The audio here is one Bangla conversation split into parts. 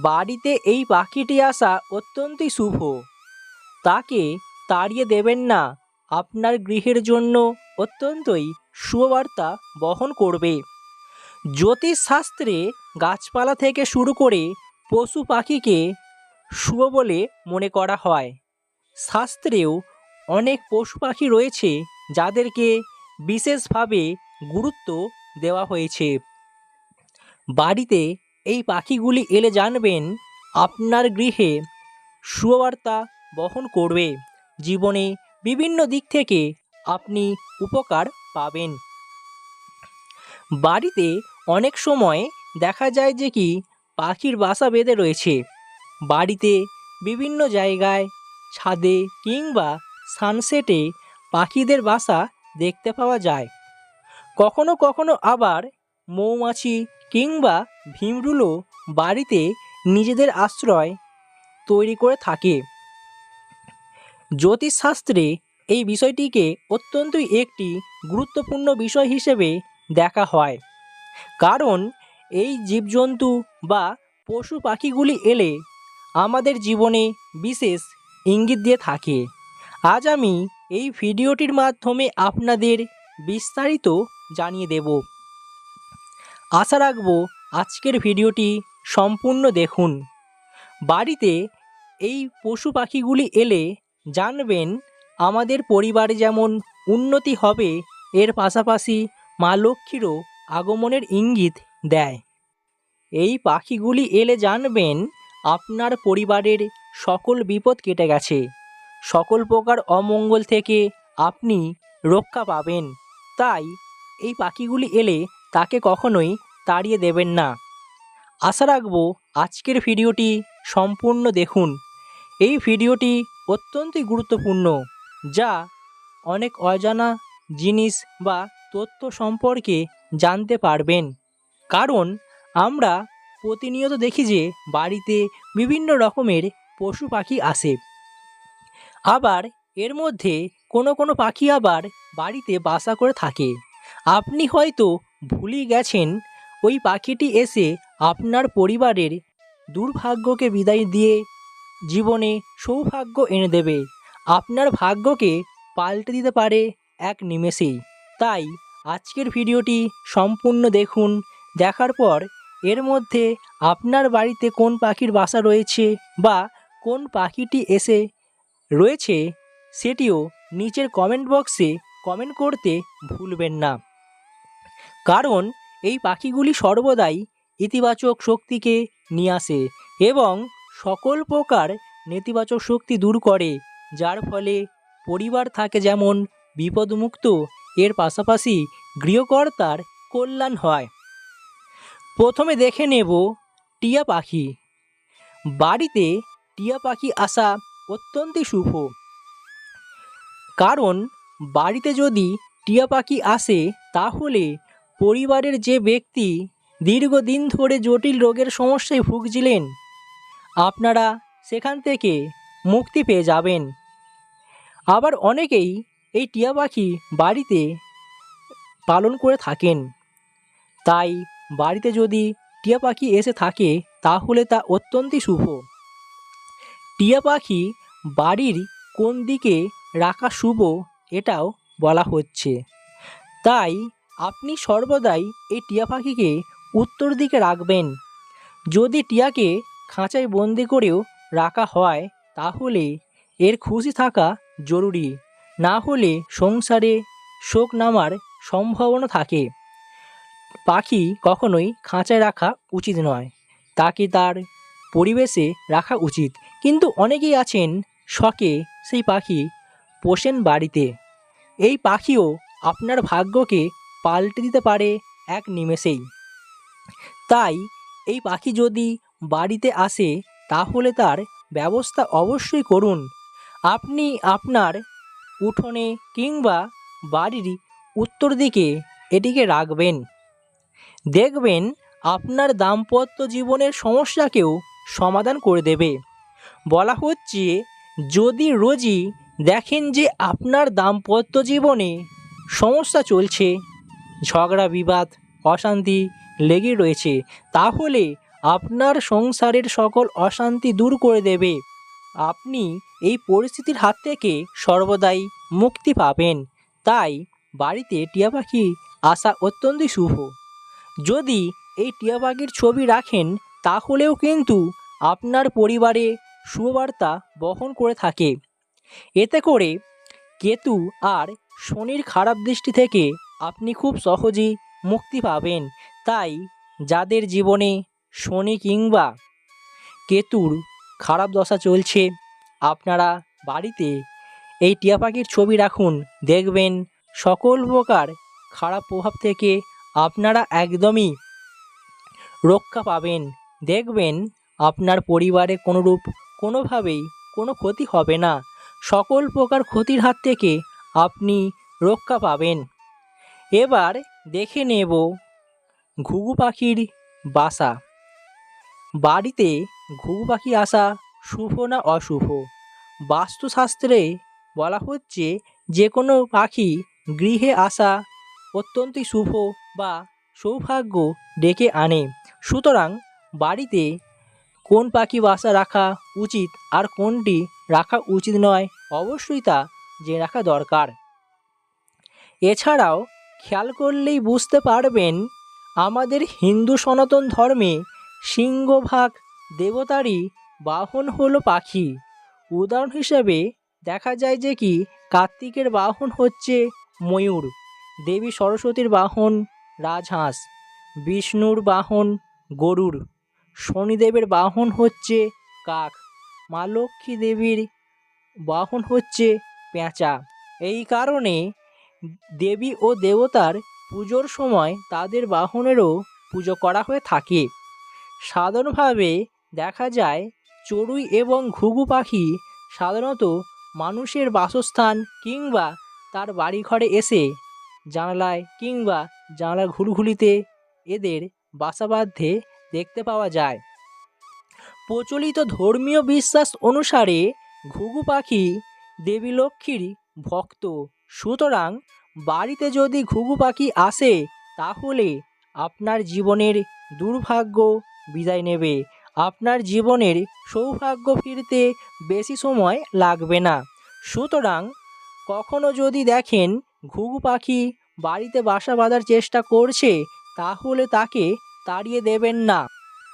বাড়িতে এই পাখিটি আসা অত্যন্তই শুভ। তাকে তাড়িয়ে দেবেন না, আপনার গৃহের জন্য অত্যন্তই শুভবার্তা বহন করবে। জ্যোতিষশাস্ত্রে গাছপালা থেকে শুরু করে পশু পাখিকে শুভ বলে মনে করা হয়। শাস্ত্রেও অনেক পশু পাখি রয়েছে যাদেরকে বিশেষভাবে গুরুত্ব দেওয়া হয়েছে। বাড়িতে এই পাখিগুলি এলে জানবেন আপনার গৃহে শুভবার্তা বহন করবে। জীবনে বিভিন্ন দিক থেকে আপনি উপকার পাবেন। বাড়িতে অনেক সময় দেখা যায় যে কি পাখির বাসা বেঁধে রয়েছে। বাড়িতে বিভিন্ন জায়গায়, ছাদে কিংবা সানসেটে পাখিদের বাসা দেখতে পাওয়া যায়। কখনো কখনো আবার মৌমাছি কিংবা ভীমরুলও বাড়িতে নিজেদের আশ্রয় তৈরি করে থাকে। জ্যোতিষশাস্ত্রে এই বিষয়টিকে অত্যন্তই একটি গুরুত্বপূর্ণ বিষয় হিসেবে দেখা হয়। কারণ এই জীবজন্তু বা পশু পাখিগুলি এলে আমাদের জীবনে বিশেষ ইঙ্গিত দিয়ে থাকে। আজ আমি এই ভিডিওটির মাধ্যমে আপনাদের বিস্তারিত জানিয়ে দেব। আশা রাখব আজকের ভিডিওটি সম্পূর্ণ দেখুন। বাড়িতে এই পশু পাখিগুলি এলে জানবেন আমাদের পরিবারে যেমন উন্নতি হবে, এর পাশাপাশি মা লক্ষ্মীরও আগমনের ইঙ্গিত দেয়। এই পাখিগুলি এলে জানবেন আপনার পরিবারের সকল বিপদ কেটে গেছে। সকল প্রকার অমঙ্গল থেকে আপনি রক্ষা পাবেন। তাই এই পাখিগুলি এলে তাকে কখনোই তাড়িয়ে দেবেন না। আশা রাখব আজকের ভিডিওটি সম্পূর্ণ দেখুন। এই ভিডিওটি অত্যন্তই গুরুত্বপূর্ণ, যা অনেক অজানা জিনিস বা তথ্য সম্পর্কে জানতে পারবেন। কারণ আমরা প্রতিনিয়ত দেখি যে বাড়িতে বিভিন্ন রকমের পশু পাখি আসে। আবার এর মধ্যে কোনো কোনো পাখি আবার বাড়িতে বাসা করে থাকে। আপনি হয়তো ভুলে গেছেন ওই পাখিটি এসে আপনার পরিবারের দুর্ভাগ্যকে বিদায় দিয়ে জীবনে সৌভাগ্য এনে দেবে। আপনার ভাগ্যকে পাল্টে দিতে পারে এক নিমেষেই তাই আজকের ভিডিওটি সম্পূর্ণ দেখুন। দেখার পর এর মধ্যে আপনার বাড়িতে কোন পাখির বাসা রয়েছে বা কোন পাখিটি এসে রয়েছে সেটিও নিচের কমেন্ট বক্সে কমেন্ট করতে ভুলবেন না। কারণ এই পাখিগুলি সর্বদাই ইতিবাচক শক্তিকে নিয়ে আসে এবং সকল প্রকার নেতিবাচক শক্তি দূর করে, যার ফলে পরিবার থাকে যেমন বিপদমুক্ত, এর পাশাপাশি গৃহকর্তার কল্যাণ হয়। প্রথমে দেখে নেব টিয়া পাখি। বাড়িতে টিয়া পাখি আসা অত্যন্তই শুভ। কারণ বাড়িতে যদি টিয়া পাখি আসে, তাহলে পরিবারের যে ব্যক্তি দীর্ঘদিন ধরে জটিল রোগের সমস্যায় ভুগছিলেন, আপনারা সেখান থেকে মুক্তি পেয়ে যাবেন। আবার অনেকেই এই টিয়া পাখি বাড়িতে পালন করে থাকেন। তাই বাড়িতে যদি টিয়া পাখি এসে থাকে, তাহলে তা অত্যন্তই শুভ। টিয়া পাখি বাড়ির কোন দিকে রাখা শুভ, এটাও বলা হচ্ছে। তাই আপনি সর্বদাই এই টিয়া পাখিকে উত্তর দিকে রাখবেন। যদি টিয়াকে খাঁচায় বন্দি করেও রাখা হয়, তাহলে এর খুশি থাকা জরুরি। না হলে সংসারে শোক নামার সম্ভাবনা থাকে। পাখি কখনোই খাঁচায় রাখা উচিত নয়। তাকে তার পরিবেশে রাখা উচিত। কিন্তু অনেকেই আছেন শখে সেই পাখি পোষেন বাড়িতে। এই পাখিও আপনার ভাগ্যকে পাল্টে দিতে পারে এক নিমেষেই। তাই এই পাখি যদি বাড়িতে আসে, তাহলে তার ব্যবস্থা অবশ্যই করুন। আপনি আপনার উঠোনে কিংবা বাড়ির উত্তর দিকে এটিকে রাখবেন। দেখবেন আপনার দাম্পত্য জীবনের সমস্যাকেও সমাধান করে দেবে। বলা হচ্ছে, যদি রোজই দেখেন যে আপনার দাম্পত্য জীবনে সমস্যা চলছে ঝগড়া, বিবাদ, অশান্তি লেগে রয়েছে। তাহলে আপনার সংসারের সকল অশান্তি দূর করে দেবে। আপনি এই পরিস্থিতির হাত থেকে সর্বদাই মুক্তি পাবেন। তাই বাড়িতে টিয়া পাখি আসা অত্যন্তই শুভ। যদি এই টিয়া পাখির ছবি রাখেন, তাহলেও কিন্তু আপনার পরিবারে শুভবার্তা বহন করে থাকে। এতে করে কেতু আর শনির খারাপ দৃষ্টি থেকে আপনি খুব সহজেই মুক্তি পাবেন। তাই যাদের জীবনে শনি কিংবা কেতুর খারাপ দশা চলছে, আপনারা বাড়িতে এই টিয়া পাখির ছবি রাখুন। দেখবেন সকল প্রকার খারাপ প্রভাব থেকে আপনারা একদমই রক্ষা পাবেন। দেখবেন আপনার পরিবারে কোনোরূপ কোনোভাবেই কোনো ক্ষতি হবে না। সকল প্রকার ক্ষতির হাত থেকে আপনি রক্ষা পাবেন। এবার দেখে নেব ঘুঘু পাখির বাসা। বাড়িতে ঘুঘু পাখি আসা শুভ না অশুভ? বাস্তুশাস্ত্রে বলা হচ্ছে যে কোনো পাখি গৃহে আসা অত্যন্তই শুভ বা সৌভাগ্য ডেকে আনে। সুতরাং বাড়িতে কোন পাখি বাসা রাখা উচিত আর কোনটি রাখা উচিত নয় অবশ্যই তা জেনে রাখা দরকার। এছাড়াও খেয়াল করলেই বুঝতে পারবেন, আমাদের হিন্দু সনাতন ধর্মে সিংহভাগ দেবতারই বাহন হলো পাখি। উদাহরণ হিসেবে দেখা যায় যে কি, কার্তিকের বাহন হচ্ছে ময়ূর, দেবী সরস্বতীর বাহন রাজহাঁস, বিষ্ণুর বাহন গরুর শনিদেবের বাহন হচ্ছে কাক, মা দেবীর বাহন হচ্ছে পেঁচা। এই কারণে দেবী ও দেবতার পুজোর সময় তাদের বাহনেরও পুজো করা হয়ে থাকে। সাধারণভাবে দেখা যায় চড়ুই এবং ঘুঘু পাখি সাধারণত মানুষের বাসস্থান কিংবা তার বাড়িঘরে এসে জানালায় কিংবা জানালার ঘুলঘুলিতে এদের বাসা বাঁধতে দেখতে পাওয়া যায়। প্রচলিত ধর্মীয় বিশ্বাস অনুসারে ঘুঘু পাখি দেবী লক্ষ্মীর ভক্ত সুতরাং বাড়িতে যদি ঘুঘু পাখি আসে, তাহলে আপনার জীবনের দুর্ভাগ্য বিদায় নেবে। আপনার জীবনের সৌভাগ্য ফিরতে বেশি সময় লাগবে না। সুতরাং কখনো যদি দেখেন ঘুঘু পাখি বাড়িতে বাসা বাঁধার চেষ্টা করছে, তাহলে তাকে তাড়িয়ে দেবেন না।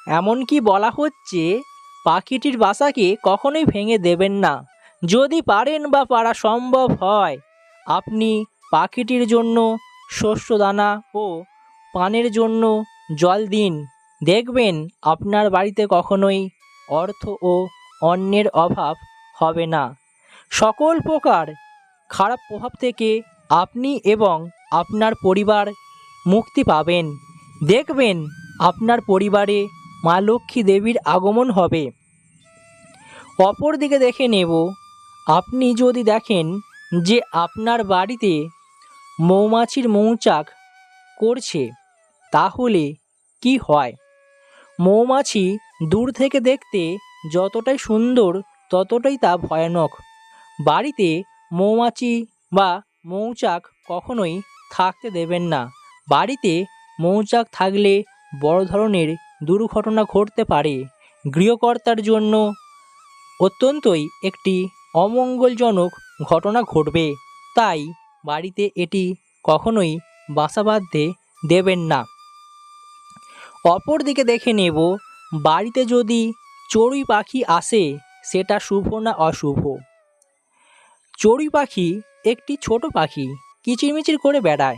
এমনকি বলা হচ্ছে, পাখিটির বাসাকে কখনোই ভেঙে দেবেন না। যদি পারেন বা পারা সম্ভব হয় আপনি পাখিটির জন্য শস্য দানা ও পানের জন্য জল দিন। দেখবেন আপনার বাড়িতে কখনোই অর্থ ও অন্যের অভাব হবে না। সকল প্রকার খারাপ প্রভাব থেকে আপনি এবং আপনার পরিবার মুক্তি পাবেন। দেখবেন আপনার পরিবারে মা লক্ষ্মী দেবীর আগমন হবে। অপর দিকে দেখে নেব, আপনি যদি দেখেন যে আপনার বাড়িতে মৌমাছির মৌচাক করছে, তাহলে কি হয়? মৌমাছি দূর থেকে দেখতে যতটাই সুন্দর, ততটাই তা ভয়ানক। বাড়িতে মৌমাছি বা মৌচাক কখনোই থাকতে দেবেন না। বাড়িতে মৌচাক থাকলে বড় ধরনের দুর্ঘটনা ঘটতে পারে। গৃহকর্তার জন্য অত্যন্তই একটি অমঙ্গলজনক ঘটনা ঘটবে। তাই বাড়িতে এটি কখনোই বাসা বাঁধতে দেবেন না। অপরদিকে দেখে নেব, বাড়িতে যদি চড়ুই পাখি আসে, সেটা শুভ না অশুভ? চড়ুই পাখি একটি ছোট পাখি, কিচিরমিচির করে বেড়ায়।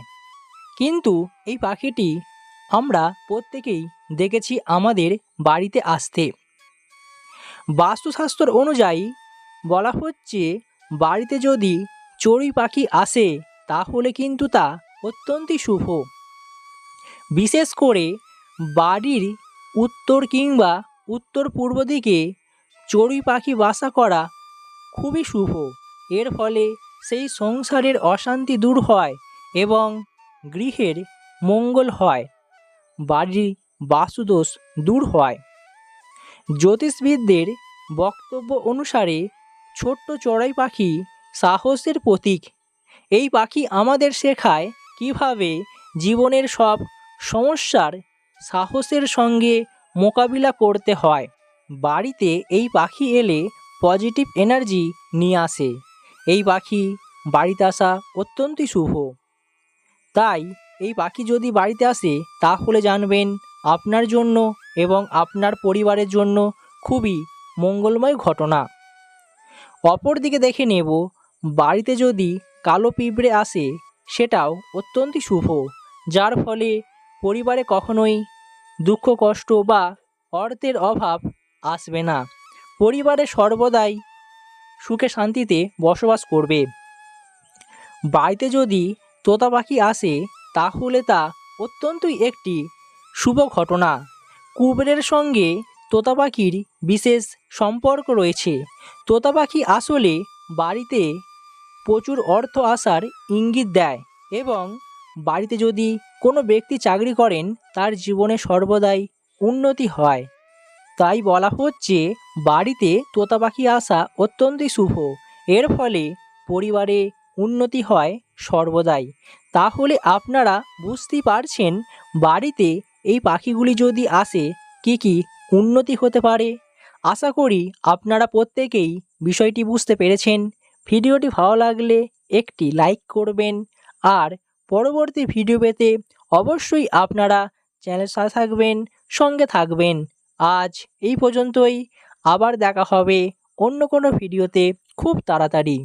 কিন্তু এই পাখিটি আমরা প্রত্যেকেই দেখেছি আমাদের বাড়িতে আসতে। বাস্তুশাস্ত্র অনুযায়ী বলা হচ্ছে বাড়িতে যদি চড়ুই পাখি আসে, তাহলে কিন্তু তা অত্যন্তই শুভ। বিশেষ করে বাড়ির উত্তর কিংবা উত্তর পূর্ব দিকে চড়ুই পাখি বাসা করা খুবই শুভ। এর ফলে সেই সংসারের অশান্তি দূর হয় এবং গৃহের মঙ্গল হয়, বাড়ির বাসুদোষ দূর হয়। জ্যোতিষবিদদের বক্তব্য অনুসারে ছোট্ট চড়াই পাখি সাহসের প্রতীক। এই পাখি আমাদের শেখায় কীভাবে জীবনের সব সমস্যার সাহসের সঙ্গে মোকাবিলা করতে হয়। বাড়িতে এই পাখি এলে পজিটিভ এনার্জি নিয়ে আসে। এই পাখি বাড়িতে আসা অত্যন্তই শুভ। তাই এই পাখি যদি বাড়িতে আসে, তাহলে জানবেন আপনার জন্য এবং আপনার পরিবারের জন্য খুবই মঙ্গলময় ঘটনা। অপরদিকে দেখে নেব, বাড়িতে যদি কালো পিঁপড়ে আসে, সেটাও অত্যন্তই শুভ, যার ফলে পরিবারে কখনোই দুঃখ, কষ্ট বা অর্থের অভাব আসবে না। পরিবারে সর্বদাই সুখে শান্তিতে বসবাস করবে। বাড়িতে যদি তোতা পাখি আসে, তাহলে তা অত্যন্তই একটি শুভ ঘটনা। কুবেরের সঙ্গে তোতা পাখির বিশেষ সম্পর্ক রয়েছে। তোতা পাখি আসলে বাড়িতে প্রচুর অর্থ আসার ইঙ্গিত দেয় এবং বাড়িতে যদি কোনো ব্যক্তি চাকরি করেন, তার জীবনে সর্বদাই উন্নতি হয়। তাই বলা হচ্ছে, বাড়িতে তোতা পাখি আসা অত্যন্তই শুভ। এর ফলে পরিবারে উন্নতি হয় সর্বদাই। তাহলে আপনারা বুঝতেই পারছেন, বাড়িতে এই পাখিগুলি যদি আসে, কি কি উন্নতি হতে পারে। আশা করি আপনারা প্রত্যেকেই বিষয়টি বুঝতে পেরেছেন। ভিডিওটি ভালো লাগলে একটি লাইক করবেন। আর পরবর্তী ভিডিও পেতে অবশ্যই আপনারা চ্যানেলের সাথে থাকবেন, সঙ্গে থাকবেন। আজ এই পর্যন্তই। আবার দেখা হবে অন্য কোনো ভিডিওতে খুব তাড়াতাড়ি।